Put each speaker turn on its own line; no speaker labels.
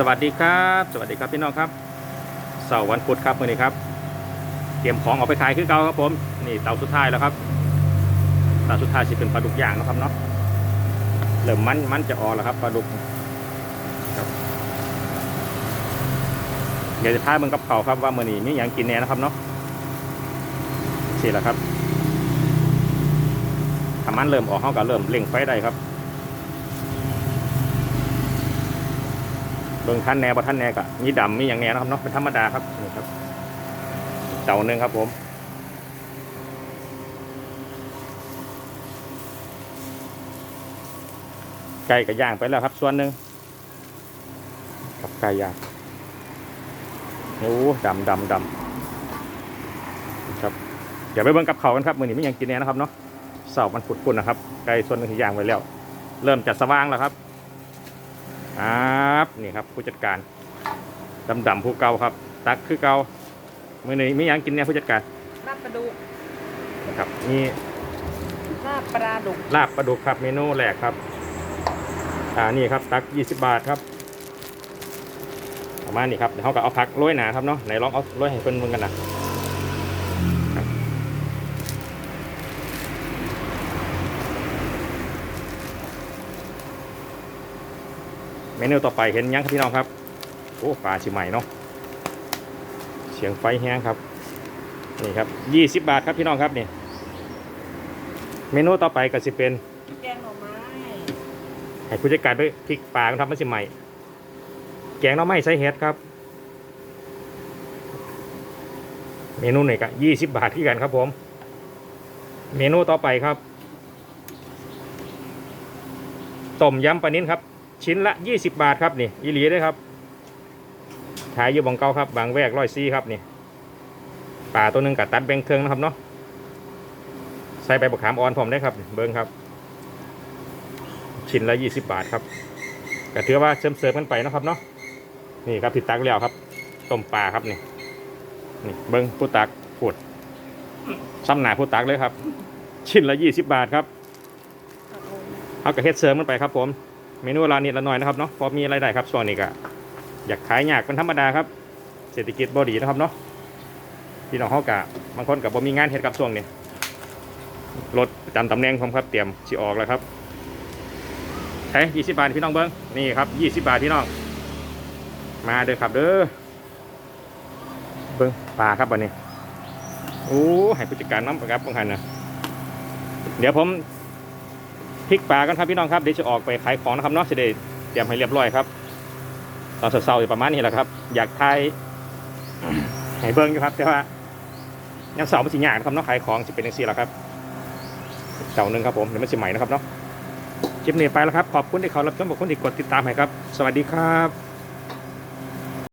สวัสดีครับ สวัสดีครับพี่น้องครับเสาร์วันพุธครับมื่อนี้ครับเตรียมของออกไปขายคือเก่าครับผมนี่เตาสุดท้ายแล้วครับเตาสุดท้ายจะเป็นปลาดุกย่างนะครับเนาะเริ่มมันมันจะออกแล้วครับปลาดุกครับเดี๋ยวจะพาเบิ่งกับเขาครับว่ามื่อนี้มีอย่างกินแน่นะครับเนาะสิแล้วครับถ้ามันเริ่มออกเขาก็เริ่มเร่งไฟได้ครับ เบิ่งท่านแหน่บ่ท่านแหน่ก็มีดำมีอย่างแน่นะครับเนาะเป็นธรรมดาครับนี่ครับเต่าหนึ่งครับผมไก่กับย่างไปแล้วครับ ส่วนหนึ่งกับไก่ย่างโอ้ดำดำดำครับเดี๋ยวไปเบิ่งกับเขากันครับมือนี้ไม่ยังกินแหน่นะครับเนาะเสามันขุดๆนะครับไก่ส่วนหนึ่งที่ย่างไว้แล้ว เริ่มจะสว่างแล้วครับ ครับนี่ครับผู้จัดการดำดำๆผู้เก่าครับ ตักคือเก่ามื่อนี้มีหยังกินเนี่ยผู้จัดการ
ลาบปลาดุก
นะครับมี
ลาบปลาดุก
ลาบปลาดุกครับเมนูแรกครับอ่านี่ครับตัก 20 บาทครับประมาณนี้ครับเดี๋ยวเขาก็เอาผักโรยหนาครับเนาะไหนลองเอาโรยให้เพิ่นเพิ่งกันนะครับ เมนูต่อไปเห็นยังครับพี่น้องครับโอ้ปลาชิใหม่เนาะเสียงไฟแห้งครับนี่ครับ20บาทครับพี่น้องครับนี่เมนูต่อไปก็สิเป็น
แกงหน่อไม้
ให้ผู้จัดการไปพริกปลาครับมันสิใหม่ แกงหน้ำไม้ใส่เห็ดครับ เมนูไหนก็ยี่สิบบาทที่กันครับผม เมนูต่อไปครับต้มยำปลานิ้นครับ ชิ้นละยี่สิบบาทครับนี่อีหลีเด้วยครับขายอยู่บองเก้าครับบางแวกร้อยซีครับนี่ปลาตัวหนึ่งกับตัดแบ่งเครื่องนะครับเนาะใส่ใบบักขามอ่อนผมได้ครับ เบิ้งครับ ชิ้นละยี่สิบบาทครับแต่ถือว่าเสริมเสริมกันไปนะครับเนาะนี่ครับผิดตักแล้วครับต้มปลาครับนี่นี่เบิ้งผู้ตักปวดซ้ำหนาผู้ตักเลยครับ ชิ้นละยี่สิบบาทครับเอากระเฮ็ดเสริมกันไปครับผม เมนูร้านนี้ละหน่อยนะครับเนาะพอมีรายได้ครับช่วงนี้ก็อยากขายยากเป็นธรรมดาครับ เศรษฐกิจบ่ดีนะครับเนาะพี่น้องเขากะบางคนกับบ่มีงานเฮ็ดกับช่วงนี้รถจำตำแหน่งผมครับเตรียมสิออกแล้วครับใช้ยี่สิบาทพี่น้องเบิ้งนี่ครับยี่สิบาทพี่น้อง มาเด้อครับเด้อเบิ้งปลาครับวันนี้โอ้ให้ผู้จัดการน้ำประกับบังหันนะเดี๋ยวผม พริกปลากันครับพี่น้องครับเดี๋ยวจะออกไปขายของนะครับเนาะจะได้เตรียมให้เรียบร้อยครับตอนเช้าๆอยู่ประมาณนี้แหละครับ อยากทายให้เบิ้งอยู่ครับ แต่ว่ายังเสาร์มันสิยากนะครับเนาะขายของจะเป็นยังสี่แหละครับเสาหนึ่งครับผมเดี๋ยวมันสิใหม่นะครับเนาะคลิปนี้ไปแล้วครับ ขอบคุณที่เขารับชมขอบคุณที่กดติดตามให้ครับ สวัสดีครับ